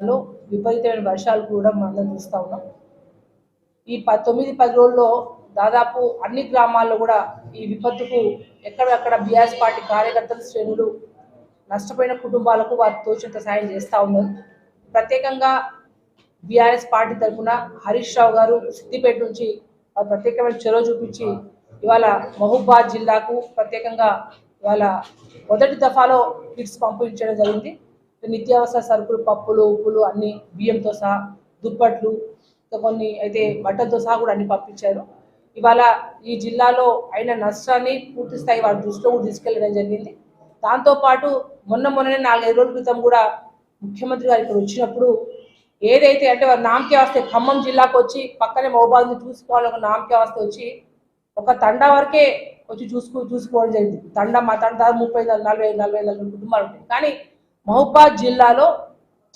లో విపరీతమైన వర్షాలు కూడా మనం చూస్తూ ఉన్నాం. ఈ ప తొమ్మిది పది రోజుల్లో దాదాపు అన్ని గ్రామాల్లో కూడా ఈ విపత్తుకు ఎక్కడెక్కడ బీఆర్ఎస్ పార్టీ కార్యకర్తలు శ్రేణులు నష్టపోయిన కుటుంబాలకు వారు తోచినంత సాయం చేస్తూ ఉన్నారు. ప్రత్యేకంగా బీఆర్ఎస్ పార్టీ తరఫున హరీష్ రావు గారు సిద్దిపేట నుంచి వారు ప్రత్యేకమైన చొరవ చూపించి ఇవాళ మహబూబాద్ జిల్లాకు ప్రత్యేకంగా ఇవాళ మొదటి దఫాలో కిట్స్ పంపించడం జరిగింది. నిత్యావసర సరుకులు పప్పులు ఉప్పులు అన్ని బియ్యంతో సహా దుప్పట్లు కొన్ని అయితే బట్టలతో సహా కూడా అన్ని పంపించారు. ఇవాళ ఈ జిల్లాలో అయిన నష్టాన్ని పూర్తి స్థాయి వారి దృష్టిలో కూడా తీసుకెళ్ళడం జరిగింది. దాంతోపాటు మొన్న మొన్ననే నాలుగైదు రోజుల క్రితం కూడా ముఖ్యమంత్రి గారు ఇక్కడ వచ్చినప్పుడు ఏదైతే అంటే వారు నామకే వస్తే ఖమ్మం జిల్లాకు వచ్చి పక్కనే మహబాద్ని చూసుకోవాలని ఒక నామకే వస్తే వచ్చి ఒక తండా వరకే వచ్చి చూసుకో చూసుకోవడం జరిగింది. తండా మా తండా ముప్పై నలభై నలభై నలభై నలభై కుటుంబాలు ఉంటాయి. కానీ మహబాద్ జిల్లాలో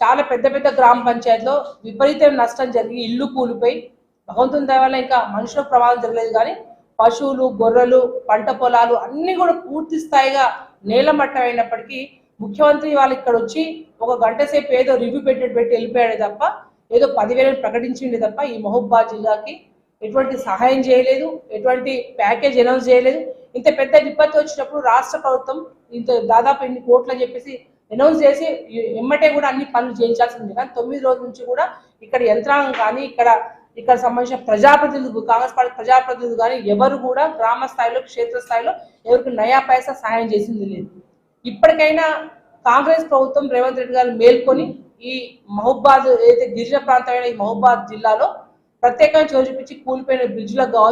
చాలా పెద్ద పెద్ద గ్రామ పంచాయతీలో విపరీతమైన నష్టం జరిగి ఇల్లు కూలిపోయి భగవంతుని దయవల్ల ఇంకా మనుషుల ప్రమాదం జరగలేదు. కానీ పశువులు గొర్రెలు పంట పొలాలు అన్నీ కూడా పూర్తి స్థాయిగా నేలమట్టం అయినప్పటికీ ముఖ్యమంత్రి వాళ్ళు ఇక్కడ వచ్చి ఒక గంట సేపు ఏదో రివ్యూ పెట్టినట్టు పెట్టి వెళ్ళిపోయాడు తప్ప ఏదో పదివేలను ప్రకటించిండే తప్ప ఈ మహబాద్ జిల్లాకి ఎటువంటి సహాయం చేయలేదు ఎటువంటి ప్యాకేజ్ అనౌన్స్ చేయలేదు. ఇంత పెద్ద విపత్తు వచ్చినప్పుడు రాష్ట్ర ప్రభుత్వం ఇంత దాదాపు ఇన్ని కోట్లు అని చెప్పేసి అనౌన్స్ చేసి ఎమ్మటే కూడా అన్ని పనులు చేయించాల్సింది. కానీ తొమ్మిది రోజుల నుంచి కూడా ఇక్కడ యంత్రాంగం కానీ ఇక్కడ ఇక్కడ సంబంధించిన ప్రజాప్రతినిధులు కాంగ్రెస్ పార్టీ ప్రజాప్రతినిధులు కానీ ఎవరు కూడా గ్రామ స్థాయిలో క్షేత్ర స్థాయిలో ఎవరికి నయా పైసా సహాయం చేసింది లేదు. ఇప్పటికైనా కాంగ్రెస్ ప్రభుత్వం రేవంత్ రెడ్డి గారు మేల్కొని ఈ మహబాద్ ఏదైతే గిరిజన ప్రాంతమైన ఈ మహబాద్ జిల్లాలో ప్రత్యేకంగా చోటు చూపించి కూలిపోయిన బ్రిడ్జ్లకు కావచ్చు